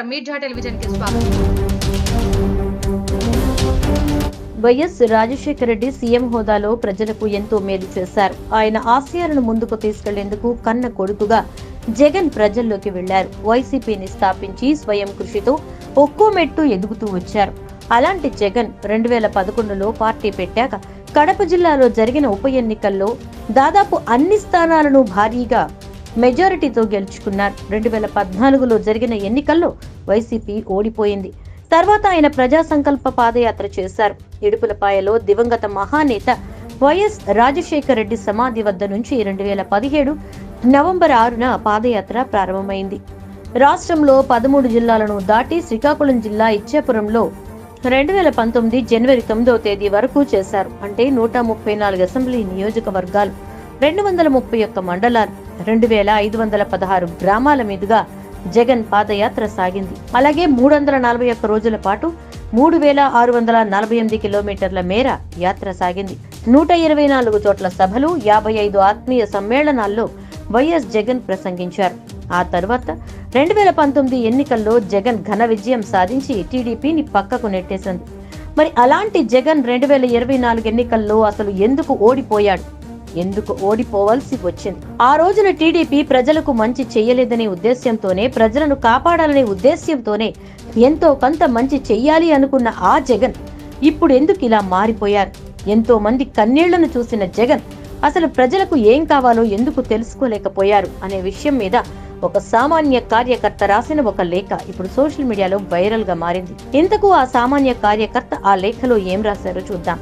నమస్కారం మీర్జా టెలివిజన్కి స్వాగతం. YS Rajasekhara Reddy CM హోదాలో ప్రజలకు ఎంతో మేలు చేశారు. ఆయన ఆశయాలను ముందుకు తీసుకెళ్ళేందుకు కన్న కొడుకుగా జగన్ ప్రజల్లోకి వెళ్ళారు వైసీపీని స్థాపించి స్వయం కృషితో ఒక్కో మెట్టు ఎదుగుతూ వచ్చారు. అలాంటి జగన్ రెండు వేల పదకొండులో పార్టీ పెట్టాక కడప జిల్లాలో జరిగిన ఉప ఎన్నికల్లో దాదాపు అన్ని స్థానాలను భారీగా మెజారిటీతో గెలుచుకున్నారు. రెండు వేల పద్నాలుగులో జరిగిన ఎన్నికల్లో వైసీపీ ఓడిపోయింది. తర్వాత ఆయన ప్రజా సంకల్ప పాదయాత్ర చేశారు. ఇడుపులపాయలో దివంగత మహానేత వైఎస్ రాజశేఖర రెడ్డి సమాధి వద్ద నుంచి రెండు వేల పదిహేడు నవంబర్ ఆరున పాదయాత్ర ప్రారంభమైంది. రాష్ట్రంలో పదమూడు జిల్లాలను దాటి శ్రీకాకుళం జిల్లా ఇచ్చాపురంలో రెండు వేల పంతొమ్మిది జనవరి తొమ్మిదవ తేదీ వరకు చేశారు. అంటే నూట ముప్పై నాలుగు అసెంబ్లీ నియోజకవర్గాలు రెండు వందల ముప్పై ఒక్క మండలాలు. రెండు వేల ఐదు వందల పదహారు గ్రామాల మీదుగా జగన్ పాదయాత్ర సాగింది. అలాగే మూడు వందల నలభై ఒక్క రోజుల పాటు మూడు వేల ఆరు వందల నలభై ఎనిమిది కిలోమీటర్ల మేర యాత్ర సాగింది. నూట ఇరవై నాలుగు చోట్ల సభలు యాభై ఐదు ఆత్మీయ సమ్మేళనాల్లో వైఎస్ జగన్ ప్రసంగించారు. ఆ తర్వాత రెండు వేల పంతొమ్మిది ఎన్నికల్లో జగన్ ఘన విజయం సాధించి టీడీపీని పక్కకు నెట్టేసింది. మరి అలాంటి జగన్ రెండు వేల ఇరవై నాలుగు ఎన్నికల్లో అసలు ఎందుకు ఓడిపోయాడు? ఎందుకు ఓడిపోవాల్సి వచ్చింది. ఆ రోజున టీడీపీ ప్రజలకు మంచి చేయలేదనే ఉద్దేశ్యంతోనే ప్రజలను కాపాడాలనే ఉద్దేశ్యంతోనే ఎంతో కొంత మంచి చెయ్యాలి అనుకున్న ఆ జగన్ ఇప్పుడు ఎందుకు ఇలా మారిపోయారు? ఎంతో మంది కన్నీళ్ళను చూసిన జగన్ అసలు ప్రజలకు ఏం కావాలో ఎందుకు తెలుసుకోలేకపోయారు అనే విషయం మీద ఒక సామాన్య కార్యకర్త రాసిన ఒక లేఖ ఇప్పుడు సోషల్ మీడియాలో వైరల్గా మారింది. ఇంతకు ఆ సామాన్య కార్యకర్త ఆ లేఖలో ఏం రాశారో చూద్దాం.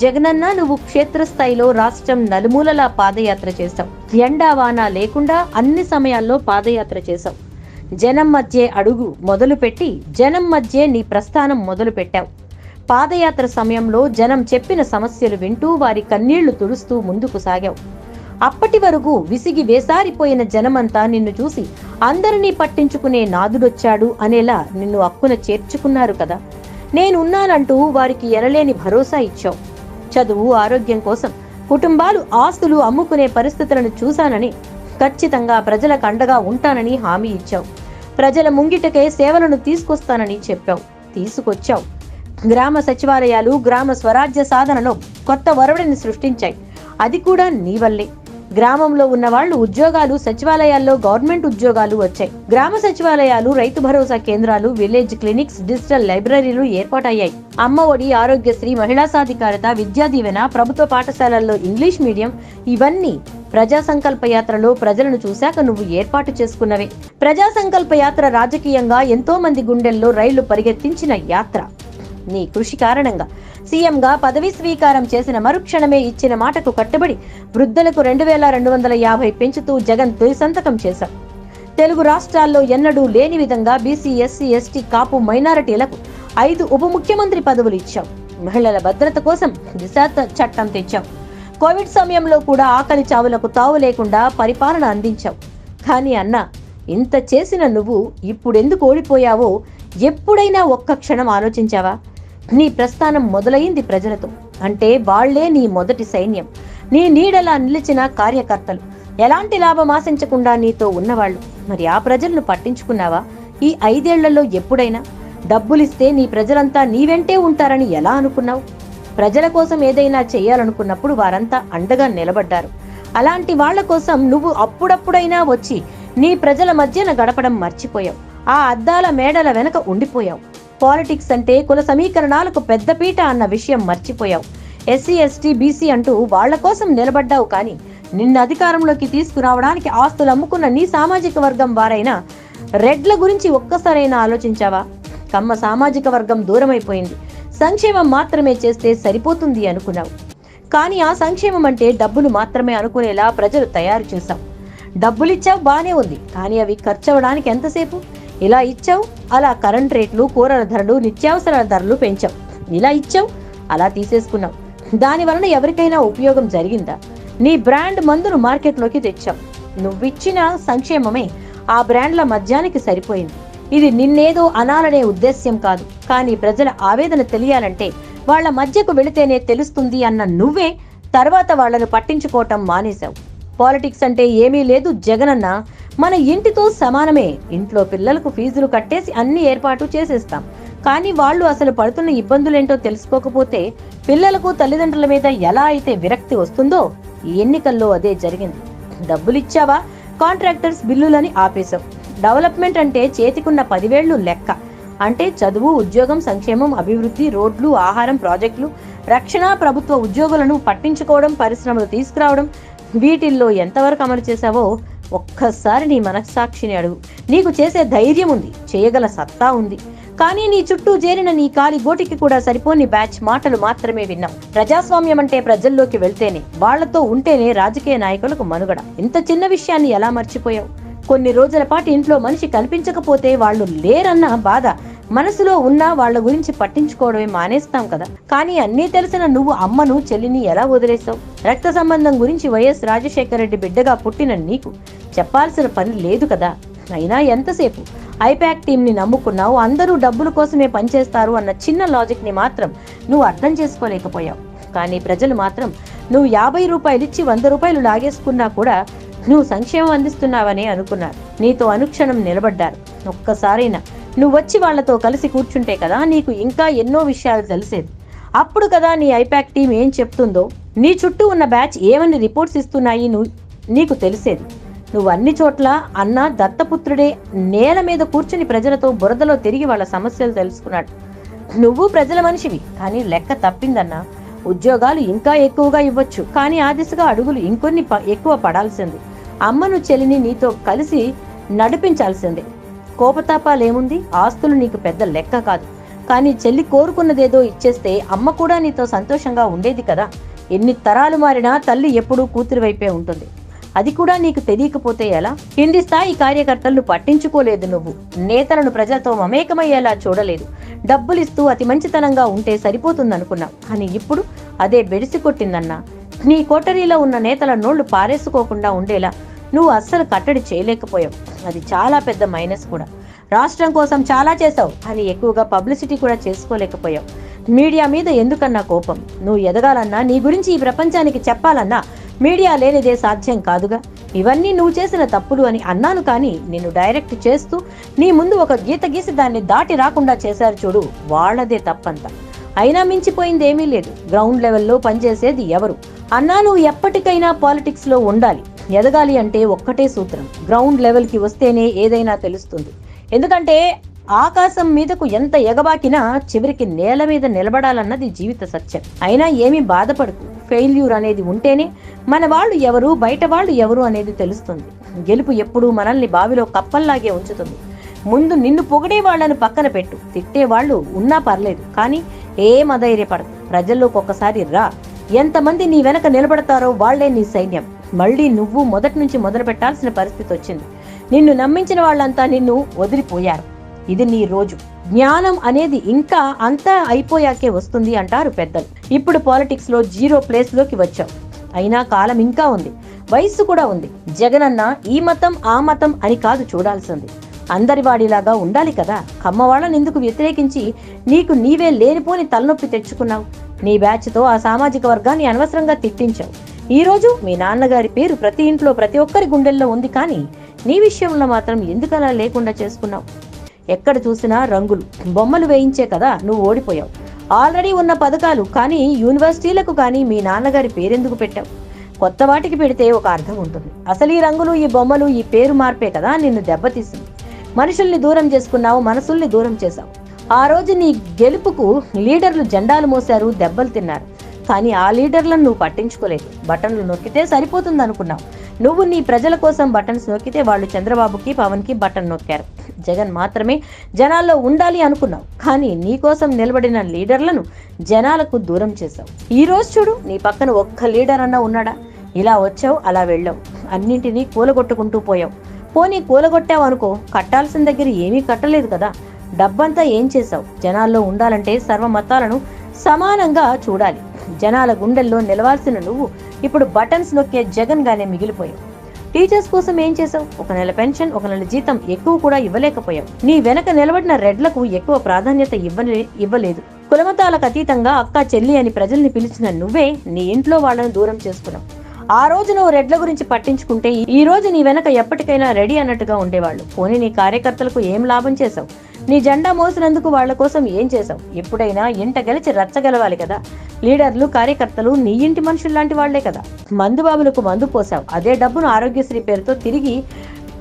జగనన్న నువ్వు క్షేత్రస్థాయిలో రాష్ట్రం నలుమూలలా పాదయాత్ర చేశావు. ఎండా వాన లేకుండా అన్ని సమయాల్లో పాదయాత్ర చేశావు. జనం మధ్య అడుగు మొదలుపెట్టి జనం మధ్య నీ ప్రస్థానం మొదలు పెట్టావు. పాదయాత్ర సమయంలో జనం చెప్పిన సమస్యలు వింటూ వారి కన్నీళ్ళు తుడుస్తూ ముందుకు సాగావు. అప్పటి వరకు విసిగి వేసారిపోయిన జనమంతా నిన్ను చూసి అందరినీ పట్టించుకునే నాదుడొచ్చాడు అనేలా నిన్ను అక్కున చేర్చుకున్నారు కదా. నేనున్నానంటూ వారికి ఎనలేని భరోసా ఇచ్చావు. చదువు ఆరోగ్యం కోసం కుటుంబాలు ఆస్తులు అమ్ముకునే పరిస్థితులను చూశానని ఖచ్చితంగా ప్రజలకు అండగా ఉంటానని హామీ ఇచ్చావు. ప్రజల ముంగిటకే సేవలను తీసుకొస్తానని చెప్పావు. తీసుకొచ్చావు. గ్రామ సచివాలయాలు గ్రామ స్వరాజ్య సాధనలో కొత్త వరవడిని సృష్టించాయి. అది కూడా నీ వల్లే. గ్రామంలో ఉన్న వాళ్ళు ఉద్యోగాలు సచివాలయాల్లో గవర్నమెంట్ ఉద్యోగాలు వచ్చాయి. గ్రామ సచివాలయాలు రైతు భరోసా కేంద్రాలు విలేజ్ క్లినిక్స్ డిజిటల్ లైబ్రరీలు ఏర్పాటయ్యాయి. అమ్మ ఒడి ఆరోగ్యశ్రీ మహిళా సాధికారత విద్యా దీవెన ప్రభుత్వ పాఠశాలల్లో ఇంగ్లీష్ మీడియం ఇవన్నీ ప్రజా సంకల్ప యాత్రలో ప్రజలను చూశాక నువ్వు ఏర్పాటు చేసుకున్నవే. ప్రజా సంకల్ప యాత్ర రాజకీయంగా ఎంతో మంది గుండెల్లో రైళ్ళు పరిగెత్తించిన యాత్ర. నీ కృషి కారణంగా సీఎంగా పదవీ స్వీకారం చేసిన మరుక్షణమే ఇచ్చిన మాటకు కట్టుబడి వృద్ధులకు రెండు వేల రెండు వందల యాభై పెంచుతూ జగన్ తొలి సంతకం చేశారు. తెలుగు రాష్ట్రాల్లో ఎన్నడూ లేని విధంగా బీసీ ఎస్సీ ఎస్టీ కాపు మైనారిటీలకు ఐదు ఉప ముఖ్యమంత్రి పదవులు ఇచ్చాం. మహిళల భద్రత కోసం దిశ చట్టం తెచ్చాం. కోవిడ్ సమయంలో కూడా ఆకలి చావులకు తావు లేకుండా పరిపాలన అందించావు కానీ అన్న ఇంత చేసిన నువ్వు ఇప్పుడెందుకు ఓడిపోయావో ఎప్పుడైనా ఒక్క క్షణం ఆలోచించావా? నీ ప్రస్థానం మొదలైంది ప్రజలతో. అంటే వాళ్ళే నీ మొదటి సైన్యం. నీ నీడలా నిలిచిన కార్యకర్తలు. ఎలాంటి లాభం ఆశించకుండా నీతో ఉన్నవాళ్ళు. మరి ఆ ప్రజలను పట్టించుకున్నావా? ఈ ఐదేళ్ళలో ఎప్పుడైనా? డబ్బులిస్తే నీ ప్రజలంతా నీ వెంటే ఉంటారని ఎలా అనుకున్నావు? ప్రజల కోసం ఏదైనా చేయాలనుకున్నప్పుడు వారంతా అండగా నిలబడ్డారు. అలాంటి వాళ్ళ కోసం నువ్వు అప్పుడప్పుడైనా వచ్చి నీ ప్రజల మధ్యన గడపడం మర్చిపోయావు. ఆ అద్దాల మేడల వెనక ఉండిపోయావు. పాలిటిక్స్ అంటే కుల సమీకరణాలకు పెద్దపీట అన్న విషయం మర్చిపోయావు. ఎస్సీ ఎస్టీ బీసీ అంటూ వాళ్ళ కోసం నిలబడ్డావు కానీ నిన్ను అధికారంలోకి తీసుకురావడానికి ఆస్తులు అమ్ముకున్న నీ సామాజిక వర్గం వారైనా రెడ్ల గురించి ఒక్కసారైనా ఆలోచించావా? కమ్మ సామాజిక వర్గం దూరమైపోయింది. సంక్షేమం మాత్రమే చేస్తే సరిపోతుంది అనుకున్నావు. కానీ ఆ సంక్షేమం అంటే డబ్బులు మాత్రమే అనుకునేలా ప్రజలు తయారు చేశాం డబ్బులిచ్చావు బానే ఉంది కానీ అవి ఖర్చు అవ్వడానికి ఎంతసేపు? ఇలా ఇచ్చావు? అలా కరెంట్ రేట్లు కూరల ధరలు నిత్యావసరాల ధరలు పెంచావు. ఇలా ఇచ్చావు? అలా తీసేసుకున్నావు. దాని వలన ఎవరికైనా ఉపయోగం జరిగిందా? నీ బ్రాండ్ మందును మార్కెట్లోకి తెచ్చావు. నువ్విచ్చిన సంక్షేమమే ఆ బ్రాండ్ల మద్యానికి సరిపోయింది. ఇది నిన్నేదో అనాలనే ఉద్దేశ్యం కాదు. కానీ ప్రజల ఆవేదన తెలియాలంటే వాళ్ళ మధ్యకు వెళితేనే తెలుస్తుంది అన్న నువ్వే తర్వాత వాళ్ళను పట్టించుకోవటం మానేశావు. పాలిటిక్స్ అంటే ఏమీ లేదు జగనన్న. మన ఇంటితో సమానమే. ఇంట్లో పిల్లలకు ఫీజులు కట్టేసి అన్ని ఏర్పాటు చేసేస్తాం. కానీ వాళ్ళు అసలు పడుతున్న ఇబ్బందులేంటో తెలుసుకోకపోతే పిల్లలకు తల్లిదండ్రుల మీద ఎలా అయితే విరక్తి వస్తుందో ఈ ఎన్నికల్లో అదే జరిగింది. డబ్బులిచ్చావా? కాంట్రాక్టర్స్ బిల్లులని ఆపేశాం. డెవలప్మెంట్ అంటే చేతికున్న పదివేళ్ళు లెక్క. అంటే చదువు ఉద్యోగం సంక్షేమం అభివృద్ధి రోడ్లు ఆహారం ప్రాజెక్టులు రక్షణ ప్రభుత్వ ఉద్యోగులను పట్టించుకోవడం పరిశ్రమలు తీసుకురావడం వీటిల్లో ఎంతవరకు అమలు చేశావో ఒక్కసారి నీ మనస్సాక్షిని అడుగు. నీకు చేసే ధైర్యం ఉంది చేయగల సత్తా ఉంది. కానీ నీ చుట్టూ చేరిన నీ కాలి గోటికి కూడా సరిపోని బ్యాచ్ మాటలు మాత్రమే విన్నాం. ప్రజాస్వామ్యం అంటే ప్రజల్లోకి వెళ్తేనే వాళ్ళతో ఉంటేనే రాజకీయ నాయకులకు మనుగడ. ఇంత చిన్న విషయాన్ని ఎలా మర్చిపోయావు? కొన్ని రోజుల పాటు ఇంట్లో మనిషి కనిపించకపోతే వాళ్ళు లేరన్న బాధ మనసులో ఉన్నా వాళ్ళ గురించి పట్టించుకోవడమే మానేస్తాం కదా. కానీ అన్నీ తెలిసిన నువ్వు అమ్మను చెల్లిని ఎలా వదిలేస్తావు రక్త సంబంధం గురించి వైఎస్ రాజశేఖర రెడ్డి బిడ్డగా పుట్టిన నీకు చెప్పాల్సిన పని లేదు కదా. అయినా ఎంతసేపు? ఐపాక్ టీంని నమ్ముకున్నావు అందరూ డబ్బుల కోసమే పనిచేస్తారు అన్న చిన్న లాజిక్ని మాత్రం నువ్వు అర్థం చేసుకోలేకపోయావు. కానీ ప్రజలు మాత్రం నువ్వు యాభై రూపాయలు ఇచ్చి వంద రూపాయలు లాగేసుకున్నా కూడా నువ్వు సంక్షేమం అందిస్తున్నావని అనుకున్నారు. నీతో అనుక్షణం నిలబడ్డారు. ఒక్కసారైనా నువ్వు వచ్చి వాళ్ళతో కలిసి కూర్చుంటే కదా నీకు ఇంకా ఎన్నో విషయాలు తెలిసేది. అప్పుడు కదా నీ ఐపాక్ టీం ఏం చెప్తుందో? నీ చుట్టూ ఉన్న బ్యాచ్ ఏమని రిపోర్ట్స్ ఇస్తున్నాయి నువ్వు నీకు తెలిసేది. నువ్వు అన్ని చోట్ల అన్న దత్తపుత్రుడే నేల మీద కూర్చుని ప్రజలతో బురదలో తిరిగి వాళ్ళ సమస్యలు తెలుసుకున్నాడు. నువ్వు ప్రజల మనిషివి కానీ లెక్క తప్పిందన్నా. ఉద్యోగాలు ఇంకా ఎక్కువగా ఇవ్వచ్చు కానీ ఆ దిశగా అడుగులు ఇంకొన్ని ప- ఎక్కువ పడాల్సింది. అమ్మను చెల్లిని నీతో కలిసి నడిపించాల్సిందే. కోపతాపాలేముంది? ఆస్తులు నీకు పెద్ద లెక్క కాదు. కానీ చెల్లి కోరుకున్నదేదో ఇచ్చేస్తే అమ్మ కూడా నీతో సంతోషంగా ఉండేది కదా. ఎన్ని తరాలు మారినా తల్లి ఎప్పుడూ కూతురి వైపే ఉంటుంది. అది కూడా నీకు తెలియకపోతే ఎలా? కింది స్థాయి కార్యకర్తలను పట్టించుకోలేదు నువ్వు. నేతలను ప్రజలతో మమేకమయ్యేలా చూడలేదు. డబ్బులిస్తూ అతి మంచితనంగా ఉంటే సరిపోతుందనుకున్నా. కానీ ఇప్పుడు అదే బెడిసి కొట్టిందన్నా నీ కోటరీలో ఉన్న నేతల నోళ్ళు పారేసుకోకుండా ఉండేలా నువ్వు అస్సలు కట్టడి చేయలేకపోయావు. అది చాలా పెద్ద మైనస్ కూడా. రాష్ట్రం కోసం చాలా చేశావు అని ఎక్కువగా పబ్లిసిటీ కూడా చేసుకోలేకపోయావు. మీడియా మీద ఎందుకన్నా కోపం? నువ్వు ఎదగాలన్నా నీ గురించి ఈ ప్రపంచానికి చెప్పాలన్నా మీడియా లేనిదే సాధ్యం కాదుగా. ఇవన్నీ నువ్వు చేసిన తప్పులు అని అన్నాను కానీ నిన్ను డైరెక్ట్ చేస్తూ నీ ముందు ఒక గీత గీసి దాన్ని దాటి రాకుండా చేశారు చూడు వాళ్ళదే తప్పంతా. అయినా మించిపోయింది ఏమీ లేదు. గ్రౌండ్ లెవెల్లో పనిచేసేది ఎవరు? అన్నా నువ్వు ఎప్పటికైనా పాలిటిక్స్లో ఉండాలి. ఎదగాలి అంటే ఒక్కటే సూత్రం. గ్రౌండ్ లెవెల్కి వస్తేనే ఏదైనా తెలుస్తుంది. ఎందుకంటే ఆకాశం మీదకు ఎంత ఎగబాకినా చివరికి నేల మీద నిలబడాలన్నది జీవిత సత్యం. అయినా ఏమీ బాధపడకు. ఫెయిల్యూర్ అనేది ఉంటేనే మన వాళ్ళు ఎవరు బయట వాళ్ళు ఎవరు అనేది తెలుస్తుంది. గెలుపు ఎప్పుడూ మనల్ని బావిలో కప్పల్లాగే ఉంచుతుంది. ముందు నిన్ను పొగిడే వాళ్ళను పక్కన పెట్టు. తిట్టే వాళ్ళు ఉన్నా పర్లేదు కానీ ఏం అధైర్యపడదు ప్రజల్లోకి ఒక్కసారి రా. ఎంతమంది నీ వెనక నిలబడతారో వాళ్ళే నీ సైన్యం. మళ్ళీ నువ్వు మొదటి నుంచి మొదలు పెట్టాల్సిన పరిస్థితి వచ్చింది. నిన్ను నమ్మించిన వాళ్ళంతా నిన్ను వదిలిపోయారు. ఇది నీ రోజు. జ్ఞానం అనేది ఇంకా అంతా అయిపోయాకే వస్తుంది అంటారు పెద్దలు. ఇప్పుడు పాలిటిక్స్లో జీరో ప్లేస్లోకి అయినా కాలం ఇంకా ఉంది. వయస్సు కూడా ఉంది. జగనన్న ఈ మతం ఆ మతం అని కాదు చూడాల్సింది. అందరి వాడిలాగా ఉండాలి కదా. కమ్మవాళ్ళని ఎందుకు వ్యతిరేకించి నీకు నీవే లేనిపోని తలనొప్పి తెచ్చుకున్నావు? నీ బ్యాచ్తో ఆ సామాజిక వర్గాన్ని అనవసరంగా తిట్టించావు. ఈ రోజు మీ నాన్నగారి పేరు ప్రతి ఇంట్లో ప్రతి ఒక్కరి గుండెల్లో ఉంది కానీ నీ విషయంలో మాత్రం ఎందుకలా లేకుండా చేసుకున్నావు? ఎక్కడ చూసినా రంగులు. బొమ్మలు వేయించే కదా నువ్వు ఓడిపోయావు. ఆల్రెడీ ఉన్న పథకాలు కానీ యూనివర్సిటీలకు కానీ మీ నాన్నగారి పేరెందుకు పెట్టావు? కొత్త వాటికి పెడితే ఒక అర్థం ఉంటుంది. అసలు ఈ రంగులు ఈ బొమ్మలు ఈ పేరు మార్పే కదా నిన్ను దెబ్బతీసింది. మనుషుల్ని దూరం చేసుకున్నావు మనసుల్ని దూరం చేశావు. ఆ రోజు నీ గెలుపుకు లీడర్లు జెండాలు మోశారు దెబ్బలు తిన్నారు. కానీ ఆ లీడర్లను నువ్వు పట్టించుకోలేదు. బటన్లు నొక్కితే సరిపోతుంది అనుకున్నావు నువ్వు నీ ప్రజల కోసం బటన్స్ నొక్కితే వాళ్ళు చంద్రబాబుకి పవన్కి బటన్ నొక్కారు. జగన్ మాత్రమే జనాల్లో ఉండాలి అనుకున్నావు. కానీ నీ కోసం నిలబడిన లీడర్లను జనాలకు దూరం చేశావు. ఈ రోజు చూడు నీ పక్కన ఒక్క లీడర్ అన్నా ఉన్నాడా? ఇలా వచ్చావు అలా వెళ్ళావు. అన్నింటినీ కూలగొట్టుకుంటూ పోయావు. పోనీ కూలగొట్టావు అనుకో కట్టాల్సిన దగ్గర ఏమీ కట్టలేదు కదా. డబ్బంతా ఏం చేశావు? జనాల్లో ఉండాలంటే సర్వ మతాలను సమానంగా చూడాలి. జనాల గుండెల్లో నిలవాల్సిన నువ్వు ఇప్పుడు బటన్స్ నొక్కే జగన్ గానే మిగిలిపోయావు. టీచర్స్ కోసం ఏం చేసావు ఒక నెల పెన్షన్ ఒక నెల జీతం ఎక్కువ కూడా ఇవ్వలేకపోయావు. నీ వెనక నిలబడిన రెడ్లకు ఎక్కువ ప్రాధాన్యత ఇవ్వలే ఇవ్వలేదు. కులమతాలకు అతీతంగా అక్క చెల్లి అని ప్రజల్ని పిలిచిన నువ్వే నీ ఇంట్లో వాళ్ళని దూరం చేసుకున్నావు. ఆ రోజు నువ్వు రెడ్ల గురించి పట్టించుకుంటే ఈ రోజు నీ వెనక ఎప్పటికైనా రెడీ అన్నట్టుగా ఉండేవాళ్ళు. పోనీ నీ కార్యకర్తలకు ఏం లాభం చేశావు? నీ జెండా మోసినందుకు వాళ్ళ కోసం ఏం చేశావు? ఎప్పుడైనా ఇంట గెలిచి రచ్చగలవాలి కదా. లీడర్లు కార్యకర్తలు నీ ఇంటి మనుషులు లాంటి వాళ్ళే కదా. మందు బాబులకు మందు పోసావు అదే డబ్బును ఆరోగ్యశ్రీ పేరుతో తిరిగి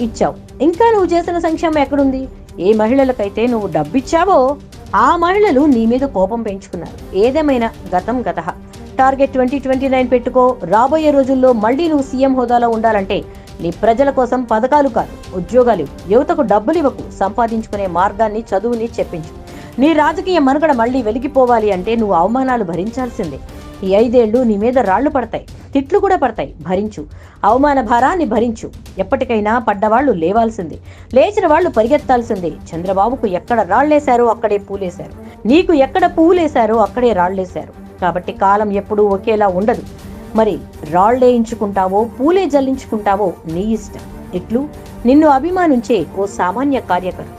ఇచ్చావు. ఇంకా నువ్వు చేసిన సంక్షేమం ఎక్కడుంది? ఏ మహిళలకైతే నువ్వు డబ్బిచ్చావో ఆ మహిళలు నీ మీద కోపం పెంచుకున్నారు. ఏదేమైనా గతం గతహ. టార్గెట్ ట్వంటీ ట్వంటీ నైన్ పెట్టుకో. రాబోయే రోజుల్లో మళ్ళీ నువ్వు సీఎం హోదాలో ఉండాలంటే నీ ప్రజల కోసం పథకాలు కాదు ఉద్యోగాలు యువతకు డబ్బులు ఇవ్వకు సంపాదించుకునే మార్గాన్ని చదువుని చెప్పించు. నీ రాజకీయ మనుగడ మళ్ళీ వెలిగిపోవాలి అంటే నువ్వు అవమానాలు భరించాల్సిందే. ఈ ఐదేళ్ళు నీ మీద రాళ్ళు పడతాయి తిట్లు కూడా పడతాయి. భరించు. అవమాన భారాన్ని భరించు. ఎప్పటికైనా పడ్డవాళ్ళు లేవాల్సిందే. లేచిన వాళ్ళు పరిగెత్తాల్సిందే. చంద్రబాబుకు ఎక్కడ రాళ్ళేశారో అక్కడే పూలేశారు. నీకు ఎక్కడ పూలేశారో అక్కడే రాళ్ళేశారు కాబట్టి కాలం ఎప్పుడూ ఒకేలా ఉండదు. మరి రాళ్ళేయించుకుంటావో పూలే జల్లించుకుంటావో నీ ఇష్టం. ఇట్లు నిన్ను అభిమానించే ఓ సామాన్య కార్యకర్త.